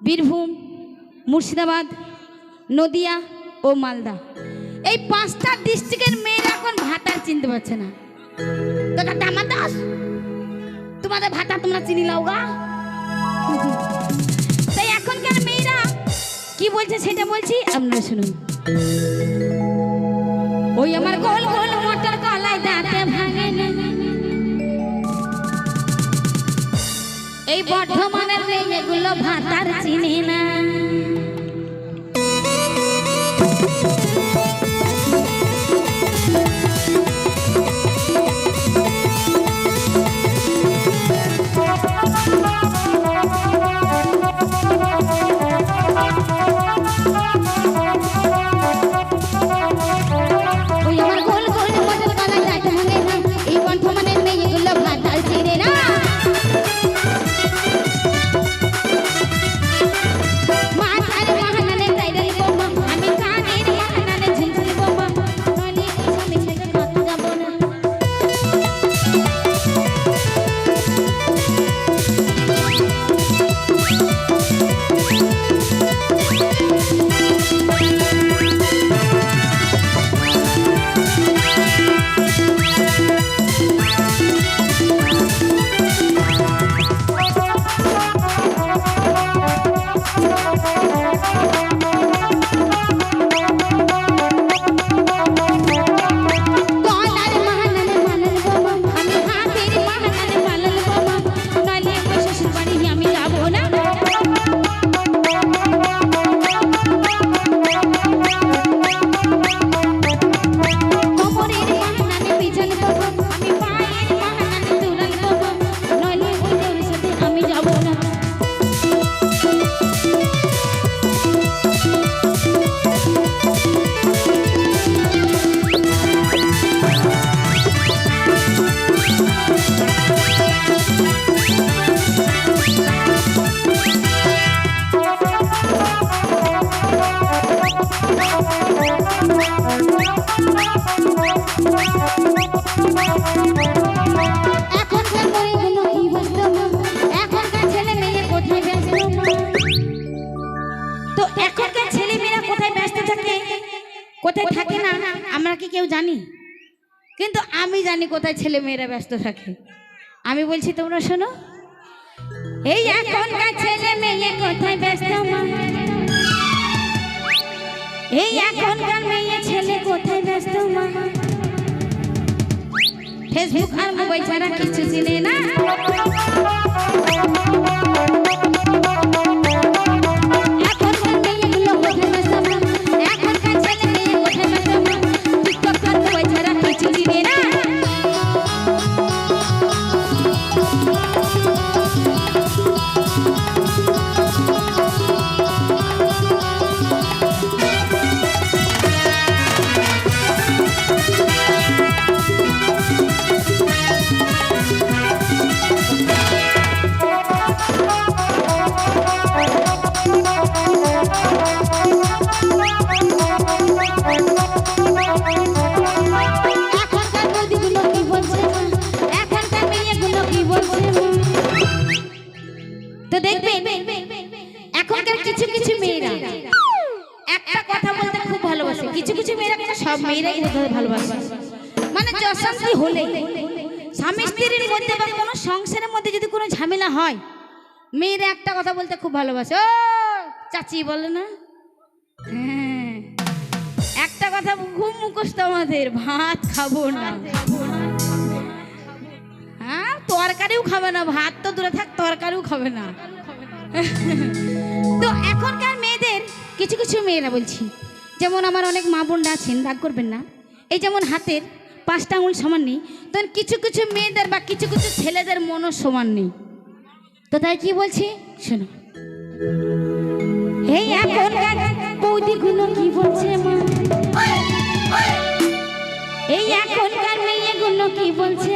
বীরভূম, মুর্শিদাবাদ, নদিয়া ও মালদা। এই পাঁচটা ডিস্ট্রিক্টের মেয়েরা এখন ভাতার চিনতে পারছে না। দামা দাস, তোমাদের ভাতা তোমরা চিনি লাও গা। তাই এখনকার মেয়েরা কি বলছে সেটা বলছি আপনারা শুনুন। ওই আমার গোল গোল মোটর কলাই দাঁতে ভাঙে এই বর্ধমানের মেয়েগুলো ভাতার চিনে কোথায় থাকে? না? আমরা কি কেউ জানি? কিন্তু আমি জানি কোথায় ছেলে মেয়েরা ব্যস্ত থাকে। আমি বলছি, তোমরা শোনো। এই এখনকার ছেলে মেয়ে কোথায় ব্যস্ত এই এখনকার মেয়ে ছেলে কোথায় ব্যস্ত মা? ফেসবুক আর মোবাইল ছাড়া কিছু চিনে না। এখনকার কিছু কিছু মেয়েরা, একটা কথা বলতে খুব ভালোবাসে। কিছু কিছু মেয়েরা সব মেয়েরাই ভালোবাসে। মানে স্বামী স্ত্রীর মধ্যে বা কোনো সংসারের মধ্যে যদি কোনো ঝামেলা হয়, মেয়েরা একটা কথা বলতে খুব ভালোবাসে, ও, চাচি বলে না? কথা খুব মুখস্থ আমাদের। ভাত খাব না। হ্যাঁ তরকারিও খাবে না ভাত তো দূরে থাক তরকারিও খাবে না। তো এখনকার মেয়েদের কিছু কিছু মেয়েরা বলছি যেমন আমার অনেক মা বোনরা আছেন রাগ করবেন না। এই যেমন হাতের পাঁচটা আঙুল সমান নেই তখন কিছু কিছু মেয়েদের বা কিছু কিছু ছেলেদের মনও সমান নেই। তো তাই কি বলছি? শোনো। এই এখনকার বৌদিগুলো কি বলছে মা? এই এখনকার মেয়েগুলো কি বলছে?